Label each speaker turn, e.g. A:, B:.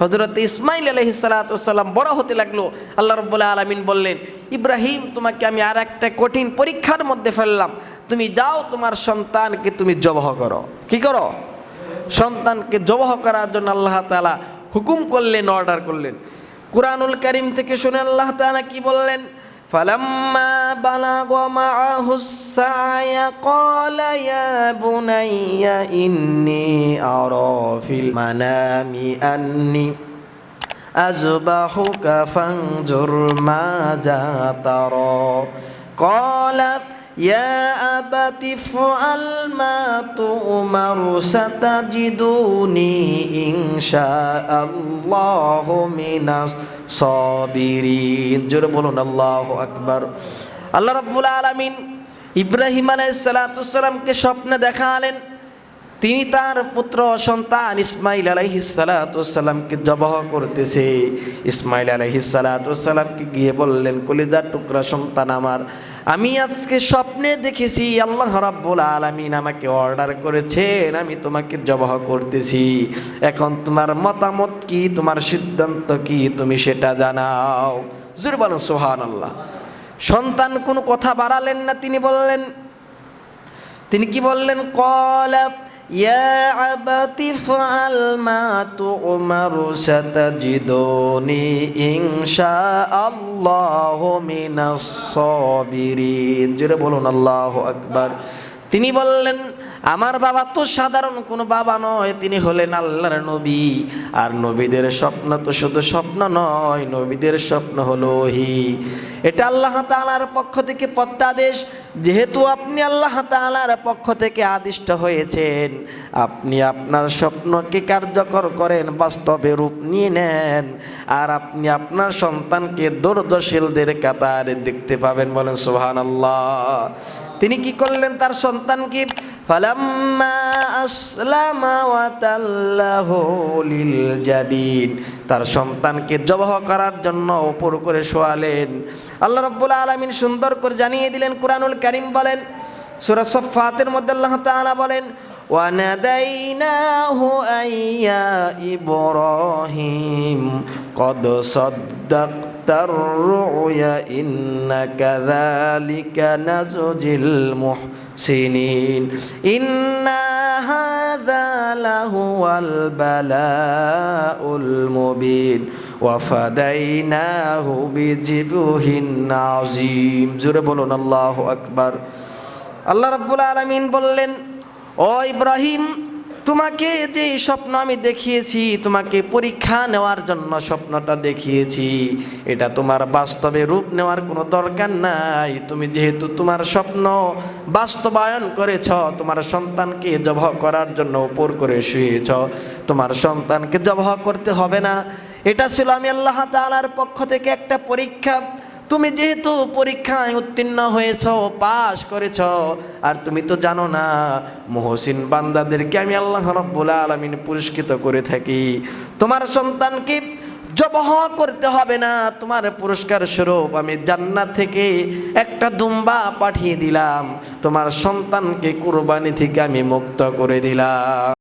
A: হজরত ইসমাইল আলহি সালাতাম বড় হতে লাগল। আল্লাহ রব্বুল্লাহ আলমিন বললেন, ইব্রাহিম, তোমাকে আমি আর একটা কঠিন পরীক্ষার মধ্যে ফেললাম। তুমি যাও, তোমার সন্তানকে তুমি জবহ করো। কি করো? সন্তানকে জবহ করার জন্য আল্লাহ তালা হুকুম করলেন, অর্ডার করলেন। কোরআনুল করিম থেকে শুনে আল্লাহ তালা কি বললেন? فلما بلغ معه السعي قال يا بني إني أرى في المنام أني أذبحك فانظر ماذا ترى قال يا أبت افعل ما تؤمر ستجدوني إن شاء الله من الصابرين জোরে বলুন আল্লাহু আকবার আল্লাহ রাব্বুল আলামিন ইব্রাহিম আলাইহিস সালাতুসাল্লামকে স্বপ্নে দেখালেন তিনি তার পুত্র সন্তান ইসমাইল আলাইহিসালাতামকে জবহ করতেছে। ইসমাইল আলাইহিসালাতামকে গিয়ে বললেন, কলিজার টুকরা সন্তান আমার, আমি আজকে স্বপ্নে দেখেছি, আল্লাহ রাব্বুল আলামিন আমাকে অর্ডার করেছেন, আমি তোমাকে জবহ করতেছি। এখন তোমার মতামত কি? তোমার সিদ্ধান্ত কি? তুমি সেটা জানাও। জোর বলুন সোহান আল্লাহ সন্তান কোনো কথা বাড়ালেন না, তিনি বললেন, তিনি কি বললেন? কলা يا عبت افعل ما تؤمر ستجدني إن شاء الله من الصابرين জোরে বলুন আল্লাহ আকবার তিনি বললেন আমার বাবা তো সাধারণ, কোনো বাবা নয়, তিনি হলেন আল্লাহর নবী। আর নবীদের স্বপ্ন তো শুধু স্বপ্ন নয়, নবীদের স্বপ্ন হলো হি এটা আল্লাহ তাআলার পক্ষ থেকে প্রত্যাদেশ যেহেতু আপনি আল্লাহ তাআলার পক্ষ থেকে আদিষ্ট হয়েছেন, আপনি আপনার স্বপ্নকে কার্যকর করেন, বাস্তবে রূপ নিয়ে নেন, আর আপনি আপনার সন্তানকে দূরদর্শীলদের কাতারে দেখতে পাবেন বলেন সুহান আল্লাহ তিনি কি করলেন? তার সন্তানকে ফালাম্মা আসলামা ওয়াতাল্লাহু লিল জাবিন তার সন্তানকে জবহ করার জন্য উপর করে শোয়ালেন আল্লাহ রাব্বুল আলামিন সুন্দর করে জানিয়ে দিলেন কুরআনুল কারীম বলেন সূরা সফফাতের মধ্যে আল্লাহ তাআলা বলেন وناديناه أن يا إبراهيم قد صدقت الرؤيا إن كذلك نجزي المحسنين সিনিন ইন্না হাযা লাহুয়াল বালাউল মুবিন। ওয়াফাদাইনাহু বিজিবহিন আযীম। জোরে বলুন, আল্লাহু আকবার। আল্লাহ রাব্বুল আলামিন বললেন, ও ইব্রাহিম তোমাকে যে স্বপ্ন আমি দেখিয়েছি, তোমাকে পরীক্ষা নেওয়ার জন্য স্বপ্নটা দেখিয়েছি, এটা তোমার বাস্তবে রূপ নেওয়ার কোনো দরকার নাই। তুমি যেহেতু তোমার স্বপ্ন বাস্তবায়ন করেছ, তোমার সন্তানকে জবহ করার জন্য উপর করে শুয়েছ, তোমার সন্তানকে জবহ করতে হবে না। এটা ছিল আমি আল্লাহ তাআলার পক্ষ থেকে একটা পরীক্ষা। তুমি যেহেতু পরীক্ষায় উত্তীর্ণ হয়েছ, পাশ করেছ, আর তুমি তো জানো না, মহসিন বান্দাদেরকে আমি আল্লাহ রব্বুল আলমিন পুরস্কৃত করে থাকি। তোমার সন্তানকে জবহ করতে হবে না, তোমার পুরস্কার স্বরূপ আমি জান্নাত থেকে একটা দুম্বা পাঠিয়ে দিলাম, তোমার সন্তানকে কুরবানি থেকে আমি মুক্ত করে দিলাম।